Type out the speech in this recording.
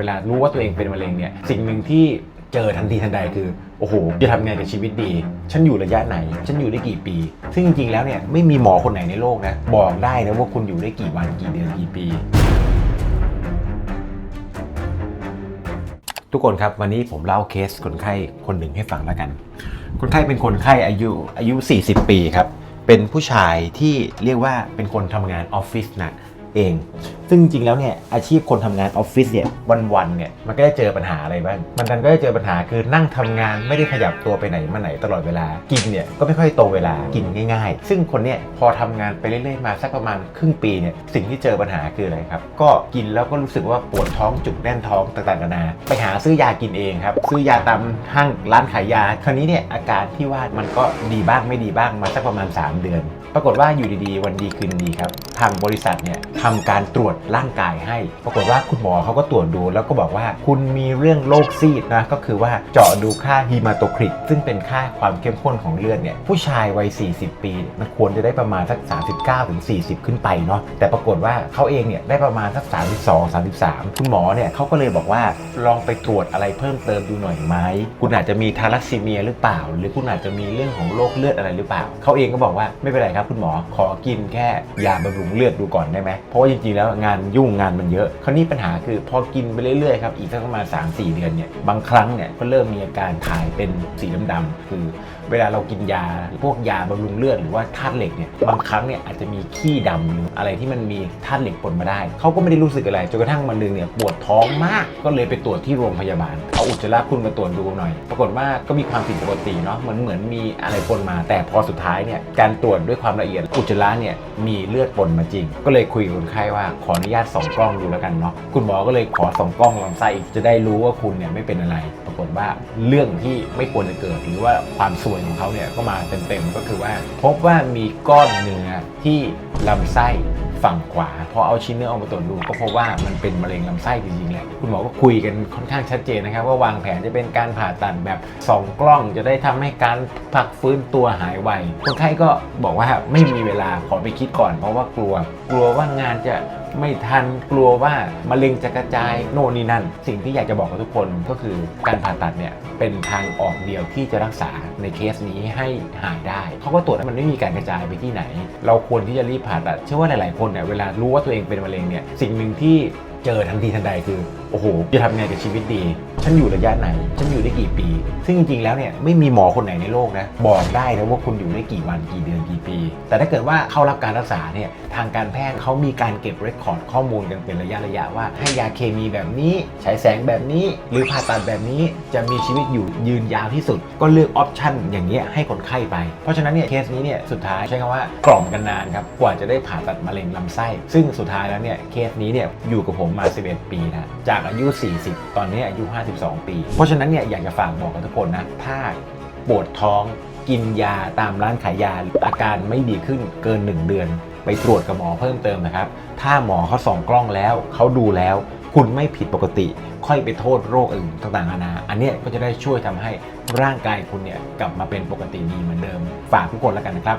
เวลารู้ว่าตัวเองเป็นมะเร็งเนี่ยสิ่งหนึ่งที่เจอทันทีทันใดคือ โอ้โห จะทำไงกับชีวิตดี ฉันอยู่ระยะไหน ฉันอยู่ได้กี่ปี ซึ่งจริงๆแล้วเนี่ยไม่มีหมอคนไหนในโลกนะบอกได้นะว่าคุณอยู่ได้กี่วันกี่เดือนกี่ปี ทุกคนครับวันนี้ผมเล่าเคสคนไข้คนหนึ่งให้ฟังแล้วกัน คนไข้เป็นคนไข้อายุอายุ 40 ปีครับ เป็นผู้ชายที่เรียกว่าเป็นคนทำงานออฟฟิศหนักเอง ซึ่งจริงแล้วเนี่ยอาชีพคนทำงานออฟฟิศเนี่ยวันๆเนี่ยมันก็ได้เจอปัญหาอะไรบ้างมันดันก็ได้เจอปัญหาคือนั่งทำงานไม่ได้ขยับตัวไปไหนมาไหนตลอดเวลากินเนี่ยก็ไม่ค่อยโตเวลากินง่าย ๆ ซึ่งคนเนี่ยพอทำงานไปเรื่อยๆมาสักประมาณครึ่งปีเนี่ยสิ่งที่เจอปัญหาคืออะไรครับก็กินแล้วก็รู้สึกว่าปวดท้องจุกแน่นท้องต่างๆนานาไปหาซื้อยากินเองครับซื้อยาตามห้างร้านขายยา คราวนี้เนี่ยอาการที่ว่ามันก็ดีบ้างไม่ดีบ้างมาสักประมาณ 3 เดือน ปรากฏว่าอยู่ดีๆ วันดีคืนดีครับ ทางบริษัทเนี่ยทำการตรวจร่างกายให้ ปรากฏว่าคุณหมอเขาก็ตรวจดู แล้วก็บอกว่าคุณมีเรื่องโรคซีดนะก็คือว่าเจาะดูค่าฮีมาโตคริตซึ่งเป็นค่าความเข้มข้นของเลือดเนี่ยผู้ชายวัย 40 ปี มันควรจะได้ประมาณสัก 39ถึง40 ขึ้นไปเนาะแต่ปรากฏว่าเขาเองเนี่ยได้ประมาณสัก 32 33 คุณหมอเนี่ยเขาก็เลยบอกว่าลองไปตรวจอะไรเพิ่มเติมดูหน่อยไหมคุณอาจจะมีทาลัสซีเมียหรือเปล่า หรือคุณอาจจะมีเรื่องของโรคเลือดอะไรหรือเปล่าเขาเองก็บอกว่าไม่เป็นไรครับคุณหมอขอกินแค่ยาบำรุงเลือดดูก่อนได้ไหมเพราะว่าจริงๆแล้วงานยุ่งงานมันเยอะคราวนี้ปัญหาคือพอกินไปเรื่อยๆครับอีกสักประมาณ3-4 เดือนเนี่ยบางครั้งเนี่ยก็เริ่มมีอาการถ่ายเป็นสีดำๆคือเวลาเรากินยาพวกยาบำรุงเลือดหรือว่าธาตุเหล็กเนี่ยบางครั้งเนี่ยอาจจะมีขี้ดำหรืออะไรที่มันมีธาตุเหล็กปนมาได้เขาก็ไม่ได้รู้สึกอะไรจนกระทั่งวันหนึงเนี่ยปวดท้องมากก็เลยไปตรวจที่โรงพยาบาลเอาอุจจาระคุณมาตรวจดูหน่อย ปรากฏว่าก็มีความผิดปกติเนาะเหมือนเหมือนมีอะไรปนมา แต่พอสุดท้ายเนี่ยการตรวจด้วยความความละเอียด อุจจาระเนี่ยมีเลือดปนมาจริง ก็เลยคุยกับคนไข้ว่าขออนุญาตส่องกล้องดูแล้วกันเนาะคุณหมอก็เลยขอส่องกล้องลำไส้อีกจะได้รู้ว่าคุณเนี่ยไม่เป็นอะไร ปรากฏว่าเรื่องที่ไม่ควรจะเกิด หรือว่าความซวยของเขาเนี่ยก็มาเต็มๆก็คือว่า พบว่ามีก้อนเนื้อที่ลำไส้ ฝั่งขวา พอเอาชิ้นเนื้อออกมาตรวจดูก็พบว่ามันเป็นมะเร็งลำไส้จริงๆแหละคุณหมอก็คุยกันค่อนข้างชัดเจนนะครับ ว่าวางแผนจะเป็นการผ่าตัดแบบสองกล้องจะได้ทำให้การพักฟื้นตัวหายไวคนไข้ก็บอกว่าไม่มีเวลาขอไปคิดก่อน เพราะว่ากลัว กลัวว่างานจะไม่ทันกลัวว่ามะเร็งจะกระจายโน่นนี่นั่น สิ่งที่อยากจะบอกกับทุกคนก็คือการผ่าตัดเนี่ยเป็นทางออกเดียวที่จะรักษาในเคสนี้ให้หายได้เขาก็ตรวจแล้วมันไม่มีการกระจายไปที่ไหน เราควรที่จะรีบผ่าตัดเชื่อว่าหลาย ๆ คนเนี่ยเวลารู้ว่าตัวเองเป็นมะเร็งเนี่ยสิ่งหนึ่งที่เจอทันทีทันใดคือ โอ้โหจะทำไงกับชีวิตดี ฉันอยู่ระยะไหน ฉันอยู่ได้กี่ปี ซึ่งจริงๆแล้วเนี่ยไม่มีหมอคนไหนในโลกนะบอกได้นะว่าคุณอยู่ได้กี่วันกี่เดือนกี่ปี แต่ถ้าเกิดว่าเข้ารับการรักษาเนี่ยทางการแพทย์เขามีการเก็บเรคคอร์ดข้อมูลกันเป็นระยะระยะว่าให้ยาเคมีแบบนี้ฉายแสงแบบนี้ หรือผ่าตัดแบบนี้จะมีชีวิตอยู่ยืนยาวที่สุด ก็เลือกออปชันอย่างเงี้ยให้คนไข้ไป เพราะฉะนั้นเนี่ยเคสนี้เนี่ยสุดท้ายใช้คำว่ากล่อมกันนานครับกว่าจะได้ผ่าตัดมะเร็งลำไส้ ซึ่งสุดท้ายแล้วเนี่ยเคสนี้เนี่ยอยู่กับผมมา 11 ปีนะจากอายุ 40 ตอนนี้อายุ 52 ปี เพราะฉะนั้นเนี่ยอยากจะฝากบอกกับทุกคนนะ ถ้าปวดท้องกินยาตามร้านขายยาอาการไม่ดีขึ้นเกิน 1 เดือน ไปตรวจกับหมอเพิ่มเติมนะครับ ถ้าหมอเขาส่องกล้องแล้ว เขาดูแล้ว คุณไม่ผิดปกติ ค่อยไปโทษโรคอื่นต่างๆนานาอันเนี้ยก็จะได้ช่วยทำให้ร่างกายคุณเนี่ยกลับมาเป็นปกติดีเหมือนเดิม ฝากทุกคนแล้วกันนะครับ